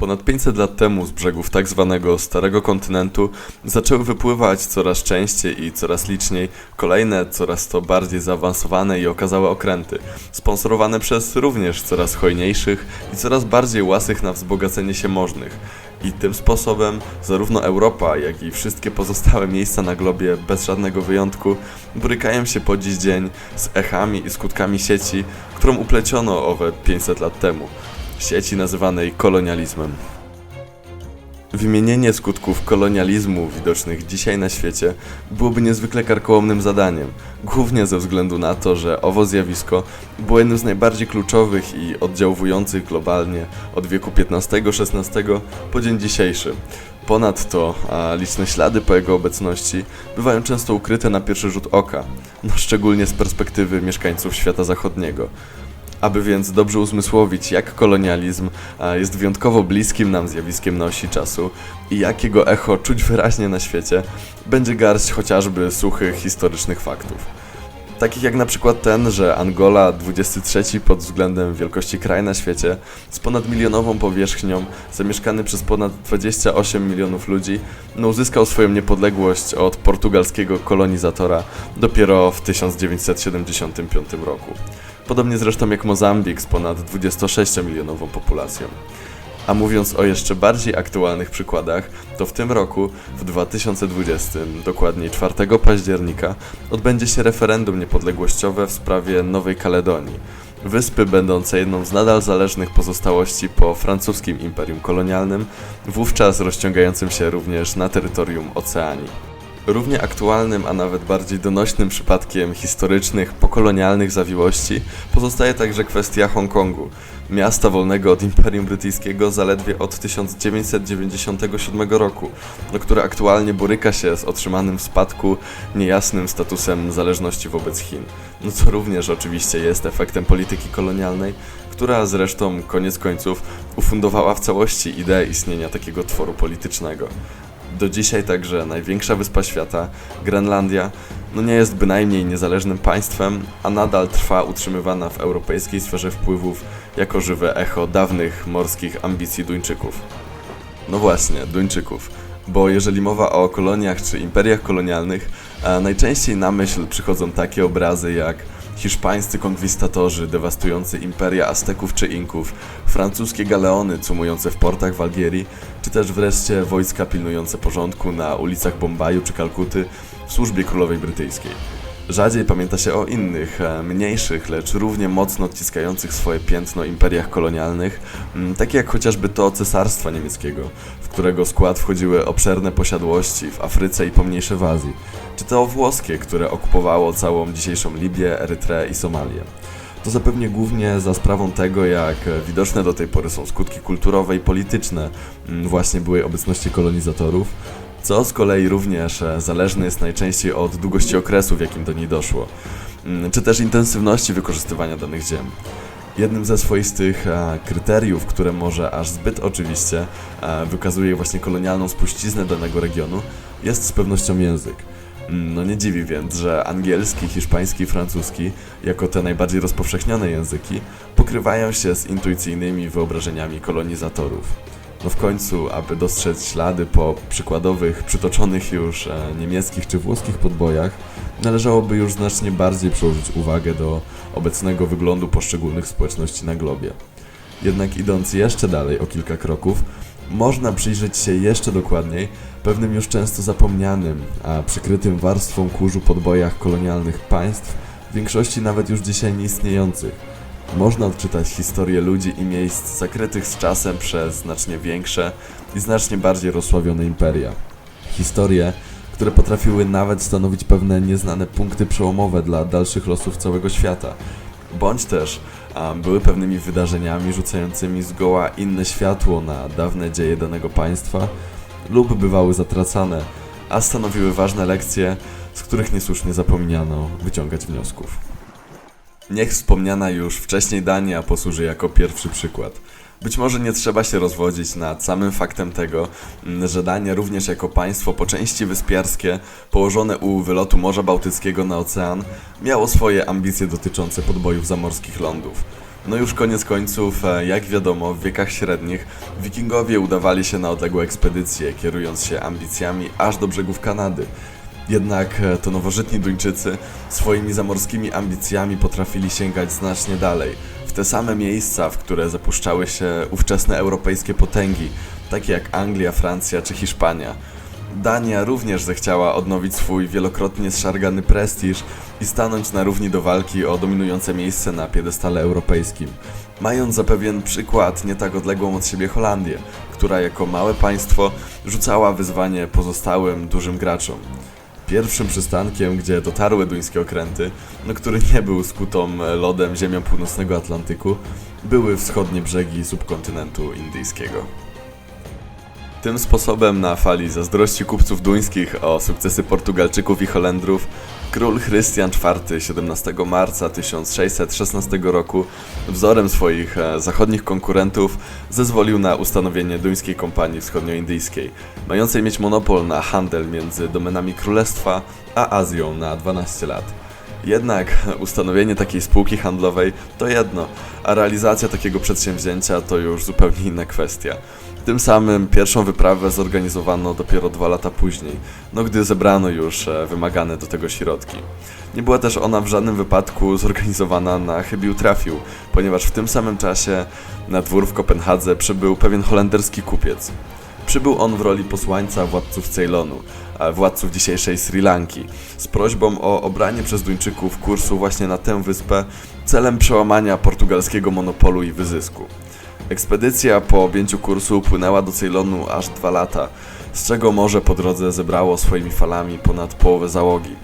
Ponad 500 lat temu z brzegów tak zwanego Starego Kontynentu zaczęły wypływać coraz częściej i coraz liczniej kolejne, coraz to bardziej zaawansowane i okazałe okręty, sponsorowane przez również coraz hojniejszych i coraz bardziej łasych na wzbogacenie się możnych. I tym sposobem zarówno Europa, jak i wszystkie pozostałe miejsca na globie, bez żadnego wyjątku, borykają się po dziś dzień z echami i skutkami sieci, którą upleciono owe 500 lat temu sieci nazywanej kolonializmem. Wymienienie skutków kolonializmu widocznych dzisiaj na świecie byłoby niezwykle karkołomnym zadaniem, głównie ze względu na to, że owo zjawisko było jednym z najbardziej kluczowych i oddziaływujących globalnie od wieku XV-XVI po dzień dzisiejszy. Ponadto a liczne ślady po jego obecności bywają często ukryte na pierwszy rzut oka, no szczególnie z perspektywy mieszkańców świata zachodniego. Aby więc dobrze uzmysłowić, jak kolonializm a, jest wyjątkowo bliskim nam zjawiskiem na osi czasu i jak jego echo czuć wyraźnie na świecie, będzie garść chociażby suchych historycznych faktów. Takich jak na przykład ten, że Angola, 23 pod względem wielkości kraj na świecie, z ponad milionową powierzchnią, zamieszkany przez ponad 28 milionów ludzi, no uzyskał swoją niepodległość od portugalskiego kolonizatora dopiero w 1975 roku. Podobnie zresztą jak Mozambik z ponad 26-milionową populacją. A mówiąc o jeszcze bardziej aktualnych przykładach, to w tym roku, w 2020, dokładniej 4 października, odbędzie się referendum niepodległościowe w sprawie Nowej Kaledonii, wyspy będącej jedną z nadal zależnych pozostałości po francuskim imperium kolonialnym, wówczas rozciągającym się również na terytorium Oceanii. Równie aktualnym, a nawet bardziej donośnym przypadkiem historycznych, pokolonialnych zawiłości pozostaje także kwestia Hongkongu, miasta wolnego od Imperium Brytyjskiego zaledwie od 1997 roku, które aktualnie boryka się z otrzymanym w spadku niejasnym statusem zależności wobec Chin. No co również oczywiście jest efektem polityki kolonialnej, która zresztą koniec końców ufundowała w całości ideę istnienia takiego tworu politycznego. Do dzisiaj także największa wyspa świata, Grenlandia, no nie jest bynajmniej niezależnym państwem, a nadal trwa utrzymywana w europejskiej sferze wpływów jako żywe echo dawnych morskich ambicji Duńczyków. No właśnie, Duńczyków. Bo jeżeli mowa o koloniach czy imperiach kolonialnych, a najczęściej na myśl przychodzą takie obrazy jak hiszpańscy konkwistatorzy dewastujący imperia Azteków czy Inków, francuskie galeony cumujące w portach w Algierii, czy też wreszcie wojska pilnujące porządku na ulicach Bombaju czy Kalkuty w służbie królowej brytyjskiej. Rzadziej pamięta się o innych, e, mniejszych, lecz równie mocno odciskających swoje piętno imperiach kolonialnych, takie jak chociażby to Cesarstwa Niemieckiego, w którego skład wchodziły obszerne posiadłości w Afryce i pomniejsze w Azji, czy to włoskie, które okupowało całą dzisiejszą Libię, Erytreę i Somalię. To zapewne głównie za sprawą tego, jak widoczne do tej pory są skutki kulturowe i polityczne właśnie byłej obecności kolonizatorów, co z kolei również e, zależne jest najczęściej od długości okresu, w jakim do niej doszło, Mm, czy też intensywności wykorzystywania danych ziem. Jednym ze swoistych e, kryteriów, które może aż zbyt oczywiście e, wykazuje właśnie kolonialną spuściznę danego regionu, jest z pewnością język. Mm, No nie dziwi więc, że angielski, hiszpański i francuski, jako te najbardziej rozpowszechnione języki, pokrywają się z intuicyjnymi wyobrażeniami kolonizatorów. No w końcu, aby dostrzec ślady po przykładowych, przytoczonych już e, niemieckich czy włoskich podbojach, należałoby już znacznie bardziej przyłożyć uwagę do obecnego wyglądu poszczególnych społeczności na globie. Jednak idąc jeszcze dalej o kilka kroków, można przyjrzeć się jeszcze dokładniej pewnym już często zapomnianym, a przykrytym warstwą kurzu podbojach kolonialnych państw, w większości nawet już dzisiaj nieistniejących. Można odczytać historię ludzi i miejsc zakrytych z czasem przez znacznie większe i znacznie bardziej rozsławione imperia. Historie, które potrafiły nawet stanowić pewne nieznane punkty przełomowe dla dalszych losów całego świata, bądź też a, były pewnymi wydarzeniami rzucającymi zgoła inne światło na dawne dzieje danego państwa, lub bywały zatracane, a stanowiły ważne lekcje, z których niesłusznie zapomniano wyciągać wniosków. Niech wspomniana już wcześniej Dania posłuży jako pierwszy przykład. Być może nie trzeba się rozwodzić nad samym faktem tego, mm, że Dania również jako państwo po części wyspiarskie, położone u wylotu Morza Bałtyckiego na ocean, miało swoje ambicje dotyczące podbojów zamorskich lądów. No już koniec końców, e, jak wiadomo, w wiekach średnich wikingowie udawali się na odległe ekspedycje, kierując się ambicjami aż do brzegów Kanady. Jednak e, to nowożytni Duńczycy swoimi zamorskimi ambicjami potrafili sięgać znacznie dalej, w te same miejsca, w które zapuszczały się ówczesne europejskie potęgi, takie jak Anglia, Francja czy Hiszpania. Dania również zechciała odnowić swój wielokrotnie zszargany prestiż i stanąć na równi do walki o dominujące miejsce na piedestale europejskim, mając za pewien przykład nie tak odległą od siebie Holandię, która jako małe państwo rzucała wyzwanie pozostałym dużym graczom. Pierwszym przystankiem, gdzie dotarły duńskie okręty, no który nie był skutą lodem ziemią północnego Atlantyku, były wschodnie brzegi subkontynentu indyjskiego. Tym sposobem na fali zazdrości kupców duńskich o sukcesy Portugalczyków i Holendrów król Chrystian IV 17 marca 1616 roku wzorem swoich e, zachodnich konkurentów zezwolił na ustanowienie duńskiej kompanii wschodnioindyjskiej, mającej mieć monopol na handel między domenami królestwa a Azją na 12 lat. Jednak ustanowienie takiej spółki handlowej to jedno, a realizacja takiego przedsięwzięcia to już zupełnie inna kwestia. Tym samym pierwszą wyprawę zorganizowano dopiero dwa lata później, no gdy zebrano już e, wymagane do tego środki. Nie była też ona w żadnym wypadku zorganizowana na chybił trafił, ponieważ w tym samym czasie na dwór w Kopenhadze przybył pewien holenderski kupiec. Przybył on w roli posłańca władców Ceylonu, władców dzisiejszej Sri Lanki, z prośbą o obranie przez Duńczyków kursu właśnie na tę wyspę celem przełamania portugalskiego monopolu i wyzysku. Ekspedycja po objęciu kursu upłynęła do Ceylonu aż dwa lata, z czego morze po drodze zebrało swoimi falami ponad połowę załogi.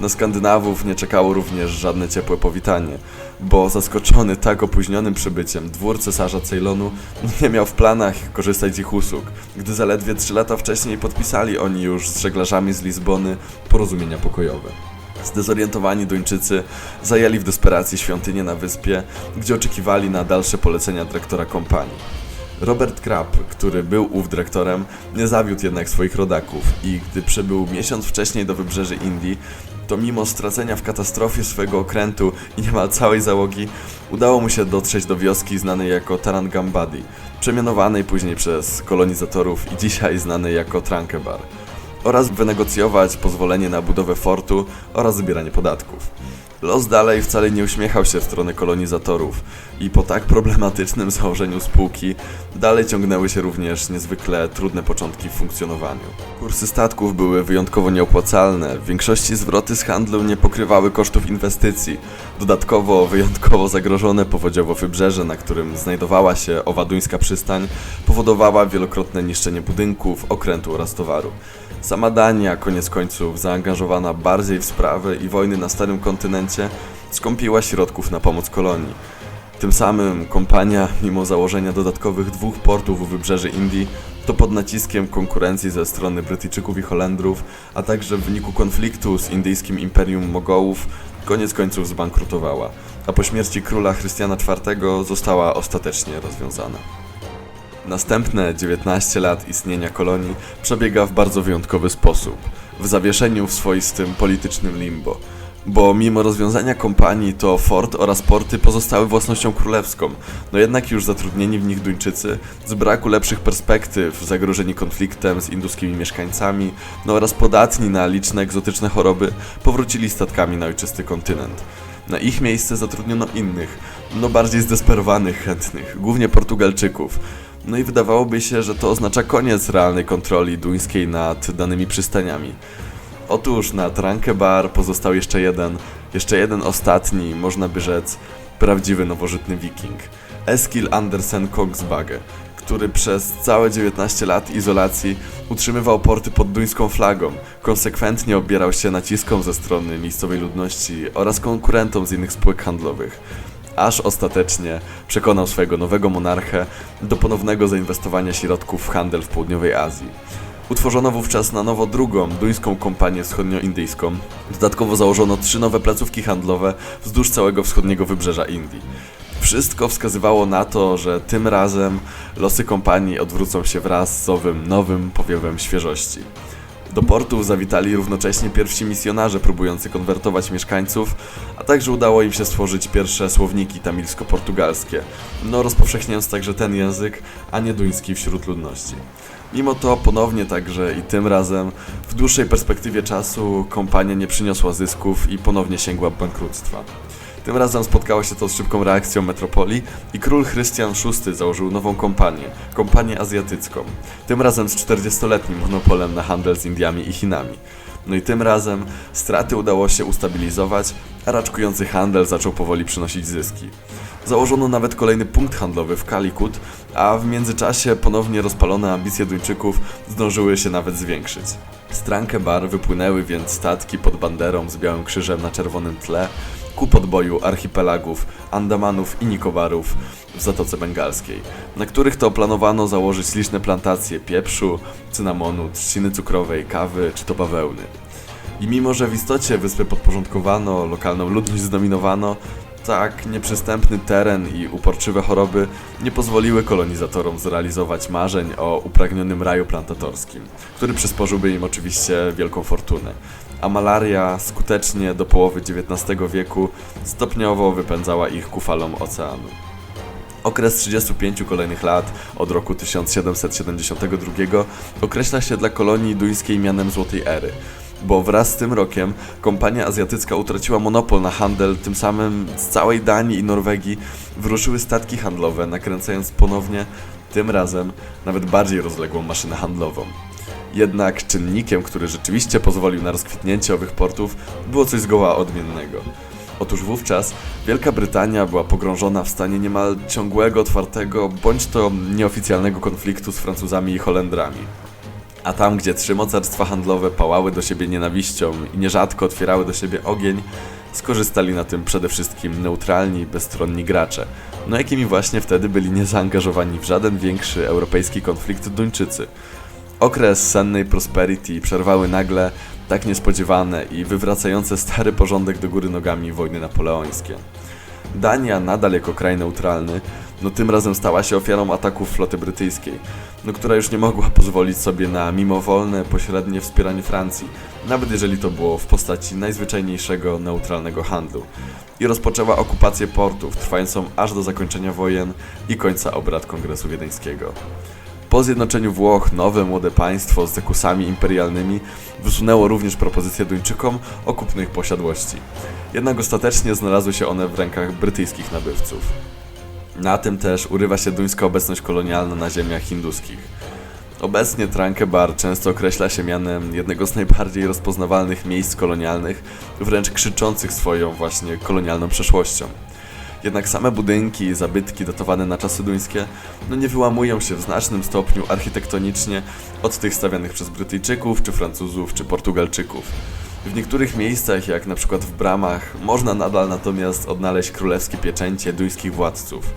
Na Skandynawów nie czekało również żadne ciepłe powitanie, bo zaskoczony tak opóźnionym przybyciem dwór cesarza Ceylonu nie miał w planach korzystać z ich usług, gdy zaledwie trzy lata wcześniej podpisali oni już z żeglarzami z Lizbony porozumienia pokojowe. Zdezorientowani Duńczycy zajęli w desperacji świątynię na wyspie, gdzie oczekiwali na dalsze polecenia dyrektora kompanii. Robert Krapp, który był ów dyrektorem, nie zawiódł jednak swoich rodaków i gdy przybył miesiąc wcześniej do wybrzeży Indii, to mimo stracenia w katastrofie swojego okrętu i niemal całej załogi, udało mu się dotrzeć do wioski znanej jako Tarangambadi, przemianowanej później przez kolonizatorów i dzisiaj znanej jako Trankebar oraz wynegocjować pozwolenie na budowę fortu oraz zbieranie podatków. Los dalej wcale nie uśmiechał się w stronę kolonizatorów i po tak problematycznym założeniu spółki dalej ciągnęły się również niezwykle trudne początki w funkcjonowaniu. Kursy statków były wyjątkowo nieopłacalne, w większości zwroty z handlu nie pokrywały kosztów inwestycji. Dodatkowo wyjątkowo zagrożone powodziowo wybrzeże, na którym znajdowała się owa duńska przystań, powodowała wielokrotne niszczenie budynków, okrętu oraz towaru. Sama Dania, koniec końców zaangażowana bardziej w sprawy i wojny na Starym Kontynencie, skąpiła środków na pomoc kolonii. Tym samym kompania, mimo założenia dodatkowych dwóch portów u wybrzeży Indii, to pod naciskiem konkurencji ze strony Brytyjczyków i Holendrów, a także w wyniku konfliktu z indyjskim imperium Mogołów, koniec końców zbankrutowała, a po śmierci króla Chrystiana IV została ostatecznie rozwiązana. Następne 19 lat istnienia kolonii przebiega w bardzo wyjątkowy sposób, w zawieszeniu w swoistym politycznym limbo. Bo mimo rozwiązania kompanii, to fort oraz porty pozostały własnością królewską, no jednak już zatrudnieni w nich Duńczycy, z braku lepszych perspektyw, zagrożeni konfliktem z induskimi mieszkańcami, no oraz podatni na liczne egzotyczne choroby, powrócili statkami na ojczysty kontynent. Na ich miejsce zatrudniono innych, no bardziej zdesperowanych chętnych, głównie Portugalczyków, no i wydawałoby się, że to oznacza koniec realnej kontroli duńskiej nad danymi przystaniami. Otóż na Trankebar pozostał jeszcze jeden, jeszcze jeden ostatni, można by rzec, prawdziwy nowożytny wiking. Eskil Andersen Kongsbage, który przez całe 19 lat izolacji utrzymywał porty pod duńską flagą, konsekwentnie obierał się naciskom ze strony miejscowej ludności oraz konkurentom z innych spółek handlowych aż ostatecznie przekonał swojego nowego monarchę do ponownego zainwestowania środków w handel w południowej Azji. Utworzono wówczas na nowo drugą duńską kompanię wschodnioindyjską. Dodatkowo założono trzy nowe placówki handlowe wzdłuż całego wschodniego wybrzeża Indii. Wszystko wskazywało na to, że tym razem losy kompanii odwrócą się wraz z owym nowym powiewem świeżości. Do portów zawitali równocześnie pierwsi misjonarze próbujący konwertować mieszkańców, a także udało im się stworzyć pierwsze słowniki tamilsko-portugalskie, no rozpowszechniając także ten język, a nie duński wśród ludności. Mimo to ponownie także i tym razem w dłuższej perspektywie czasu kompania nie przyniosła zysków i ponownie sięgła bankructwa. Tym razem spotkało się to z szybką reakcją metropolii i król Chrystian VI założył nową kompanię, kompanię azjatycką. Tym razem z 40-letnim monopolem na handel z Indiami i Chinami. No i tym razem straty udało się ustabilizować, a raczkujący handel zaczął powoli przynosić zyski. Założono nawet kolejny punkt handlowy w Kalikut, a w międzyczasie ponownie rozpalone ambicje Duńczyków zdążyły się nawet zwiększyć. Z Tranke Bar wypłynęły więc statki pod banderą z białym krzyżem na czerwonym tle ku podboju archipelagów Andamanów i Nikobarów w Zatoce Bengalskiej, na których to planowano założyć liczne plantacje pieprzu, cynamonu, trzciny cukrowej, kawy czy to bawełny. I mimo, że w istocie wyspy podporządkowano, lokalną ludność zdominowano, tak nieprzystępny teren i uporczywe choroby nie pozwoliły kolonizatorom zrealizować marzeń o upragnionym raju plantatorskim, który przysporzyłby im oczywiście wielką fortunę. A malaria skutecznie do połowy XIX wieku stopniowo wypędzała ich ku falom oceanu. Okres 35 kolejnych lat, od roku 1772, określa się dla kolonii duńskiej mianem Złotej Ery, bo wraz z tym rokiem kompania azjatycka utraciła monopol na handel, tym samym z całej Danii i Norwegii wyruszyły statki handlowe, nakręcając ponownie, tym razem, nawet bardziej rozległą maszynę handlową. Jednak czynnikiem, który rzeczywiście pozwolił na rozkwitnięcie owych portów, było coś zgoła odmiennego. Otóż wówczas Wielka Brytania była pogrążona w stanie niemal ciągłego, otwartego, bądź to nieoficjalnego konfliktu z Francuzami i Holendrami. A tam, gdzie trzy mocarstwa handlowe pałały do siebie nienawiścią i nierzadko otwierały do siebie ogień, skorzystali na tym przede wszystkim neutralni, bezstronni gracze, no jakimi właśnie wtedy byli niezaangażowani w żaden większy europejski konflikt Duńczycy. Okres sennej prosperity przerwały nagle tak niespodziewane i wywracające stary porządek do góry nogami wojny napoleońskie. Dania nadal jako kraj neutralny, no tym razem stała się ofiarą ataków floty brytyjskiej, no która już nie mogła pozwolić sobie na mimowolne, pośrednie wspieranie Francji, nawet jeżeli to było w postaci najzwyczajniejszego neutralnego handlu. I rozpoczęła okupację portów, trwającą aż do zakończenia wojen i końca obrad Kongresu Wiedeńskiego. Po zjednoczeniu Włoch nowe młode państwo z zakusami imperialnymi wysunęło również propozycję Duńczykom o kupno ich posiadłości. Jednak ostatecznie znalazły się one w rękach brytyjskich nabywców. Na tym też urywa się duńska obecność kolonialna na ziemiach hinduskich. Obecnie Tranke Bar często określa się mianem jednego z najbardziej rozpoznawalnych miejsc kolonialnych, wręcz krzyczących swoją właśnie kolonialną przeszłością. Jednak same budynki i zabytki datowane na czasy duńskie no nie wyłamują się w znacznym stopniu architektonicznie od tych stawianych przez Brytyjczyków, czy Francuzów, czy Portugalczyków. W niektórych miejscach, jak na przykład w bramach, można nadal natomiast odnaleźć królewskie pieczęcie duńskich władców.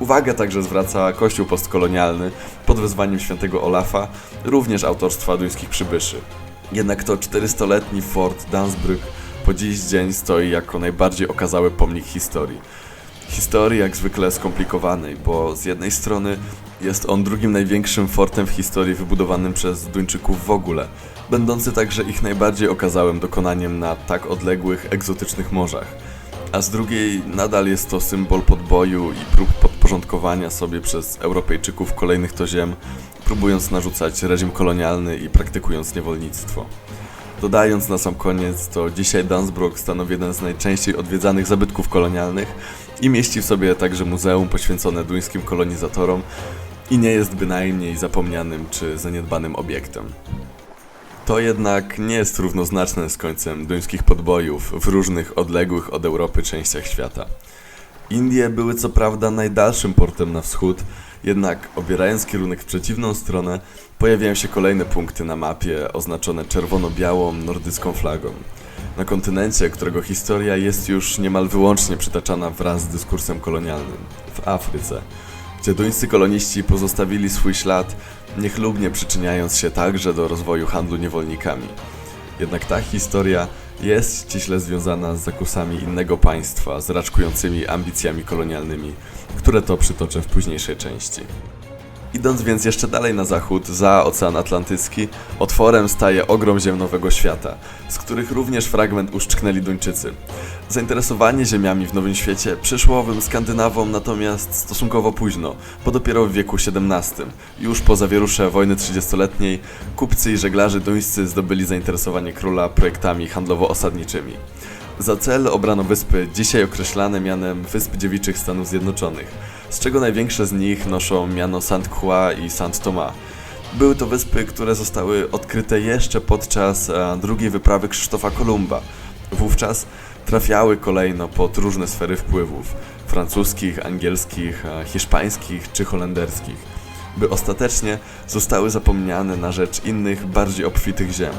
Uwagę także zwraca kościół postkolonialny pod wezwaniem świętego Olafa, również autorstwa duńskich przybyszy. Jednak to 400-letni fort Dansbrück po dziś dzień stoi jako najbardziej okazały pomnik historii. Historii jak zwykle skomplikowanej, bo z jednej strony jest on drugim największym fortem w historii wybudowanym przez Duńczyków w ogóle, będący także ich najbardziej okazałym dokonaniem na tak odległych, egzotycznych morzach. A z drugiej nadal jest to symbol podboju i prób podporządkowania sobie przez Europejczyków kolejnych to ziem, próbując narzucać reżim kolonialny i praktykując niewolnictwo. Dodając na sam koniec, to dzisiaj Dunsbrook stanowi jeden z najczęściej odwiedzanych zabytków kolonialnych i mieści w sobie także muzeum poświęcone duńskim kolonizatorom i nie jest bynajmniej zapomnianym czy zaniedbanym obiektem. To jednak nie jest równoznaczne z końcem duńskich podbojów w różnych odległych od Europy częściach świata. Indie były co prawda najdalszym portem na wschód, jednak obierając kierunek w przeciwną stronę, pojawiają się kolejne punkty na mapie oznaczone czerwono-białą nordycką flagą. Na kontynencie, którego historia jest już niemal wyłącznie przytaczana wraz z dyskursem kolonialnym w Afryce, gdzie duńscy koloniści pozostawili swój ślad, niechlubnie przyczyniając się także do rozwoju handlu niewolnikami. Jednak ta historia jest ściśle związana z zakusami innego państwa, z raczkującymi ambicjami kolonialnymi, które to przytoczę w późniejszej części. Idąc więc jeszcze dalej na zachód, za Ocean Atlantycki, otworem staje ogrom ziem Nowego Świata, z których również fragment uszczknęli Duńczycy. Zainteresowanie ziemiami w Nowym Świecie przyszło owym Skandynawom natomiast stosunkowo późno, bo dopiero w wieku XVII. Już po zawierusze wojny 30-letniej kupcy i żeglarze duńscy zdobyli zainteresowanie króla projektami handlowo-osadniczymi. Za cel obrano wyspy, dzisiaj określane mianem Wysp Dziewiczych Stanów Zjednoczonych, z czego największe z nich noszą miano Saint Croix i Saint Thomas. Były to wyspy, które zostały odkryte jeszcze podczas e, drugiej wyprawy Krzysztofa Kolumba. Wówczas trafiały kolejno pod różne sfery wpływów francuskich, angielskich, e, hiszpańskich czy holenderskich, by ostatecznie zostały zapomniane na rzecz innych, bardziej obfitych ziem.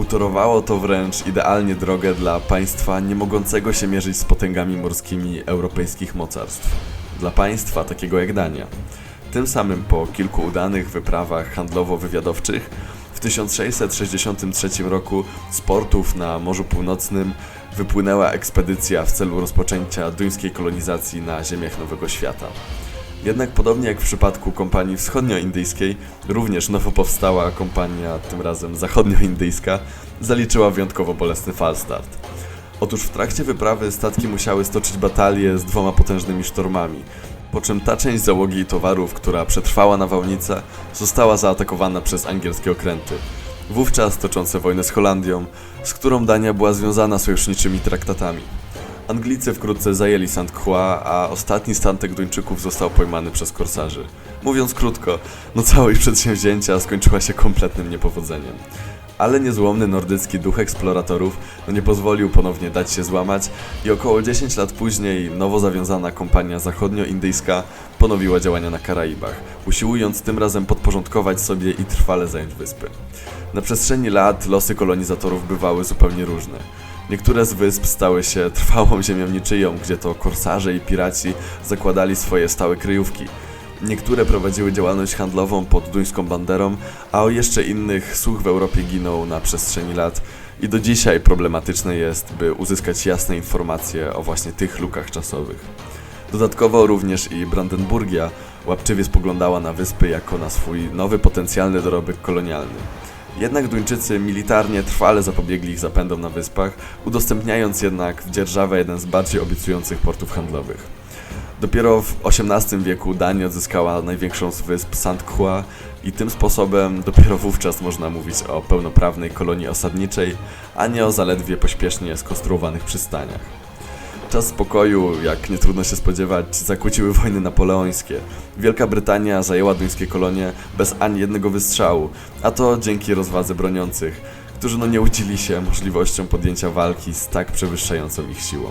Utorowało to wręcz idealnie drogę dla państwa nie mogącego się mierzyć z potęgami morskimi europejskich mocarstw. Dla państwa takiego jak Dania. Tym samym po kilku udanych wyprawach handlowo-wywiadowczych w 1663 roku z portów na Morzu Północnym wypłynęła ekspedycja w celu rozpoczęcia duńskiej kolonizacji na ziemiach Nowego Świata. Jednak podobnie jak w przypadku kompanii wschodnioindyjskiej, również nowo powstała kompania, tym razem zachodnioindyjska, zaliczyła wyjątkowo bolesny falstart. Otóż w trakcie wyprawy statki musiały stoczyć batalię z dwoma potężnymi sztormami, po czym ta część załogi i towarów, która przetrwała nawałnicę, została zaatakowana przez angielskie okręty. Wówczas toczące wojnę z Holandią, z którą Dania była związana sojuszniczymi traktatami. Anglicy wkrótce zajęli St. Croix, a ostatni statek Duńczyków został pojmany przez korsarzy. Mówiąc krótko, no całe przedsięwzięcia skończyła się kompletnym niepowodzeniem. Ale niezłomny nordycki duch eksploratorów no nie pozwolił ponownie dać się złamać i około 10 lat później nowo zawiązana kompania zachodnioindyjska ponowiła działania na Karaibach, usiłując tym razem podporządkować sobie i trwale zająć wyspy. Na przestrzeni lat losy kolonizatorów bywały zupełnie różne. Niektóre z wysp stały się trwałą ziemią niczyją, gdzie to korsarze i piraci zakładali swoje stałe kryjówki. Niektóre prowadziły działalność handlową pod duńską banderą, a o jeszcze innych słuch w Europie ginął na przestrzeni lat i do dzisiaj problematyczne jest, by uzyskać jasne informacje o właśnie tych lukach czasowych. Dodatkowo również i Brandenburgia łapczywie spoglądała na wyspy jako na swój nowy potencjalny dorobek kolonialny. Jednak Duńczycy militarnie trwale zapobiegli ich zapędom na wyspach, udostępniając jednak w dzierżawę jeden z bardziej obiecujących portów handlowych. Dopiero w XVIII wieku Dania odzyskała największą z wysp St. Croix i tym sposobem dopiero wówczas można mówić o pełnoprawnej kolonii osadniczej, a nie o zaledwie pośpiesznie skonstruowanych przystaniach. Czas spokoju, jak nie trudno się spodziewać, zakłóciły wojny napoleońskie. Wielka Brytania zajęła duńskie kolonie bez ani jednego wystrzału, a to dzięki rozwadze broniących, którzy no nie łudzili się możliwością podjęcia walki z tak przewyższającą ich siłą.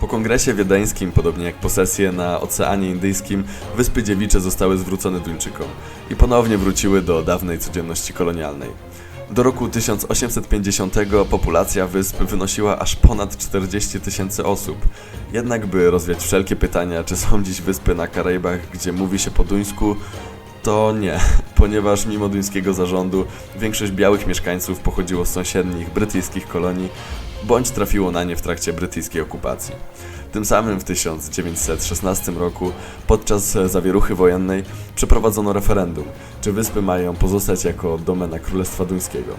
Po kongresie wiedeńskim, podobnie jak posesje na Oceanie Indyjskim, Wyspy Dziewicze zostały zwrócone Duńczykom i ponownie wróciły do dawnej codzienności kolonialnej. Do roku 1850 populacja wysp wynosiła aż ponad 40 tysięcy osób. Jednak by rozwiać wszelkie pytania, czy są dziś wyspy na Karaibach, gdzie mówi się po duńsku, to nie, ponieważ mimo duńskiego zarządu większość białych mieszkańców pochodziło z sąsiednich brytyjskich kolonii, bądź trafiło na nie w trakcie brytyjskiej okupacji. Tym samym w 1916 roku, podczas zawieruchy wojennej, przeprowadzono referendum, czy wyspy mają pozostać jako domena Królestwa Duńskiego.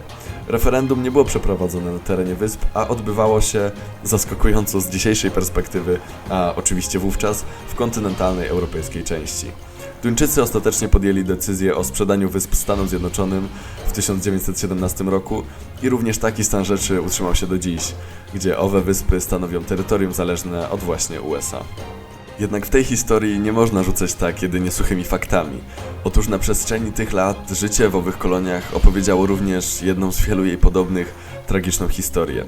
Referendum nie było przeprowadzone na terenie wysp, a odbywało się zaskakująco z dzisiejszej perspektywy, a oczywiście wówczas w kontynentalnej europejskiej części. Duńczycy ostatecznie podjęli decyzję o sprzedaniu wysp Stanom Zjednoczonym w 1917 roku i również taki stan rzeczy utrzymał się do dziś, gdzie owe wyspy stanowią terytorium zależne od właśnie USA. Jednak w tej historii nie można rzucać tak jedynie suchymi faktami. Otóż na przestrzeni tych lat życie w owych koloniach opowiedziało również jedną z wielu jej podobnych tragiczną historię.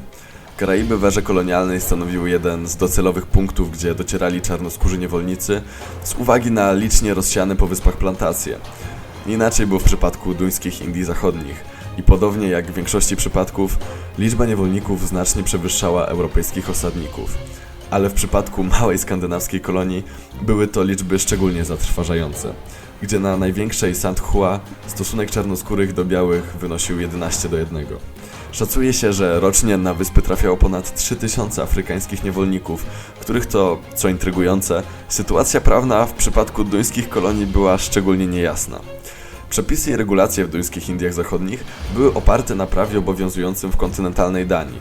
Karaiby w erze kolonialnej stanowiły jeden z docelowych punktów, gdzie docierali czarnoskórzy niewolnicy z uwagi na licznie rozsiane po wyspach plantacje. Inaczej było w przypadku duńskich Indii Zachodnich i podobnie jak w większości przypadków, liczba niewolników znacznie przewyższała europejskich osadników. Ale w przypadku małej skandynawskiej kolonii były to liczby szczególnie zatrważające, gdzie na największej St. Croix stosunek czarnoskórych do białych wynosił 11 do 1. Szacuje się, że rocznie na wyspy trafiało ponad 3000 afrykańskich niewolników, których to, co intrygujące, sytuacja prawna w przypadku duńskich kolonii była szczególnie niejasna. Przepisy i regulacje w duńskich Indiach Zachodnich były oparte na prawie obowiązującym w kontynentalnej Danii,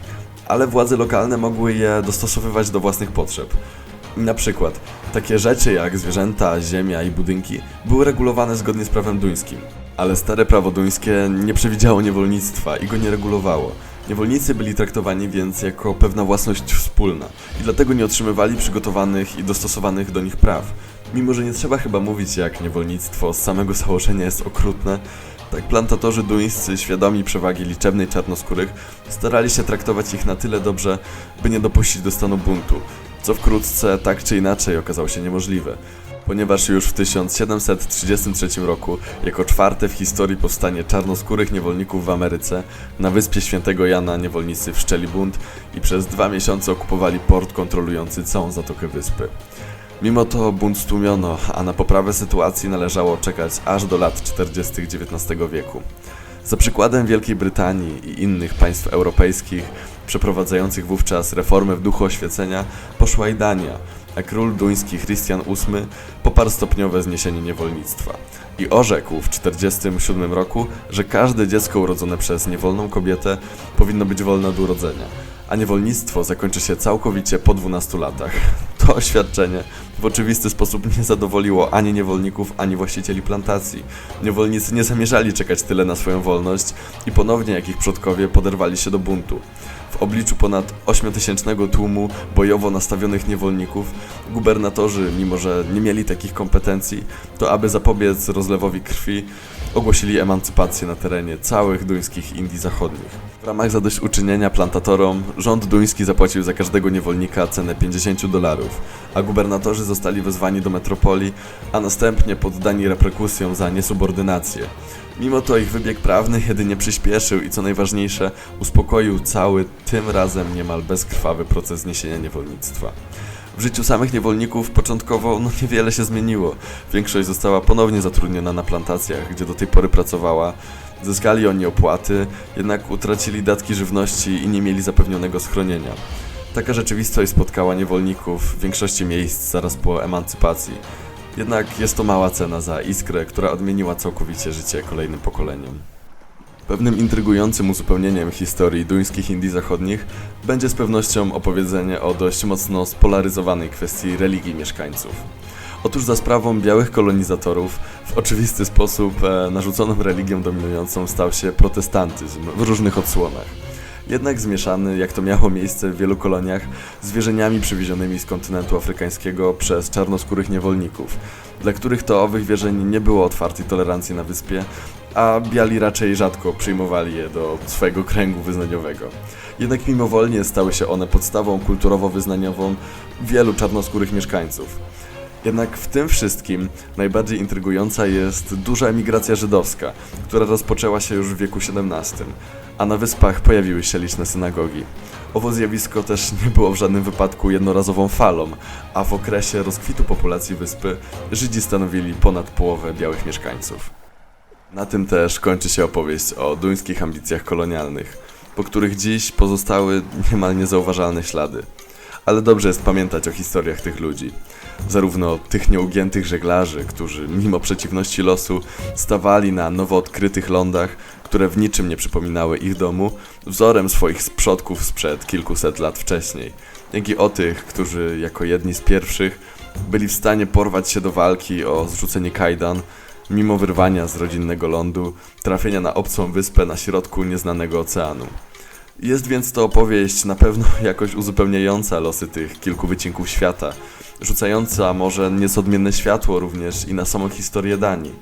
ale władze lokalne mogły je dostosowywać do własnych potrzeb. Na przykład, takie rzeczy jak zwierzęta, ziemia i budynki były regulowane zgodnie z prawem duńskim, ale stare prawo duńskie nie przewidziało niewolnictwa i go nie regulowało. Niewolnicy byli traktowani więc jako pewna własność wspólna i dlatego nie otrzymywali przygotowanych i dostosowanych do nich praw. Mimo, że nie trzeba chyba mówić, jak niewolnictwo z samego założenia jest okrutne, tak plantatorzy duńscy, świadomi przewagi liczebnej czarnoskórych, starali się traktować ich na tyle dobrze, by nie dopuścić do stanu buntu, co wkrótce tak czy inaczej okazało się niemożliwe. Ponieważ już w 1733 roku, jako czwarte w historii powstanie czarnoskórych niewolników w Ameryce, na wyspie Świętego Jana niewolnicy wszczęli bunt i przez dwa miesiące okupowali port kontrolujący całą zatokę wyspy. Mimo to bunt stłumiono, a na poprawę sytuacji należało czekać aż do lat 40. XIX wieku. Za przykładem Wielkiej Brytanii i innych państw europejskich przeprowadzających wówczas reformy w duchu oświecenia poszła i Dania, a król duński Christian VIII poparł stopniowe zniesienie niewolnictwa i orzekł w 1947 roku, że każde dziecko urodzone przez niewolną kobietę powinno być wolne od urodzenia, a niewolnictwo zakończy się całkowicie po 12 latach. To oświadczenie w oczywisty sposób nie zadowoliło ani niewolników, ani właścicieli plantacji. Niewolnicy nie zamierzali czekać tyle na swoją wolność i ponownie, jak ich przodkowie, poderwali się do buntu. W obliczu ponad 8-tysięcznego tłumu bojowo nastawionych niewolników, gubernatorzy, mimo że nie mieli takich kompetencji, to aby zapobiec rozlewowi krwi, ogłosili emancypację na terenie całych duńskich Indii Zachodnich. W ramach zadośćuczynienia plantatorom, rząd duński zapłacił za każdego niewolnika cenę 50 dolarów, a gubernatorzy zostali wezwani do metropolii, a następnie poddani reperkusjom za niesubordynację. Mimo to ich wybieg prawny jedynie przyspieszył i co najważniejsze, uspokoił cały, tym razem niemal bezkrwawy proces zniesienia niewolnictwa. W życiu samych niewolników początkowo no niewiele się zmieniło. Większość została ponownie zatrudniona na plantacjach, gdzie do tej pory pracowała. Zyskali oni opłaty, jednak utracili datki żywności i nie mieli zapewnionego schronienia. Taka rzeczywistość spotkała niewolników w większości miejsc zaraz po emancypacji. Jednak jest to mała cena za iskrę, która odmieniła całkowicie życie kolejnym pokoleniom. Pewnym intrygującym uzupełnieniem historii duńskich Indii Zachodnich będzie z pewnością opowiedzenie o dość mocno spolaryzowanej kwestii religii mieszkańców. Otóż za sprawą białych kolonizatorów w oczywisty sposób e, narzuconą religią dominującą stał się protestantyzm w różnych odsłonach. Jednak zmieszany, jak to miało miejsce w wielu koloniach, z wierzeniami przywiezionymi z kontynentu afrykańskiego przez czarnoskórych niewolników, dla których to owych wierzeń nie było otwartej tolerancji na wyspie, a biali raczej rzadko przyjmowali je do swojego kręgu wyznaniowego. Jednak mimowolnie stały się one podstawą kulturowo-wyznaniową wielu czarnoskórych mieszkańców. Jednak w tym wszystkim najbardziej intrygująca jest duża emigracja żydowska, która rozpoczęła się już w wieku XVII, a na wyspach pojawiły się liczne synagogi. Owo zjawisko też nie było w żadnym wypadku jednorazową falą, a w okresie rozkwitu populacji wyspy Żydzi stanowili ponad połowę białych mieszkańców. Na tym też kończy się opowieść o duńskich ambicjach kolonialnych, po których dziś pozostały niemal niezauważalne ślady. Ale dobrze jest pamiętać o historiach tych ludzi. Zarówno tych nieugiętych żeglarzy, którzy mimo przeciwności losu stawali na nowo odkrytych lądach, które w niczym nie przypominały ich domu, wzorem swoich przodków sprzed kilkuset lat wcześniej, jak i o tych, którzy jako jedni z pierwszych byli w stanie porwać się do walki o zrzucenie kajdan, mimo wyrwania z rodzinnego lądu, trafienia na obcą wyspę na środku nieznanego oceanu. Jest więc to opowieść na pewno jakoś uzupełniająca losy tych kilku wycinków świata, rzucająca może nieco odmienne światło również i na samą historię Danii.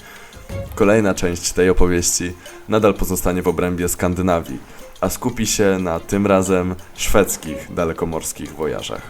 Kolejna część tej opowieści nadal pozostanie w obrębie Skandynawii, a skupi się na tym razem szwedzkich dalekomorskich wojażach.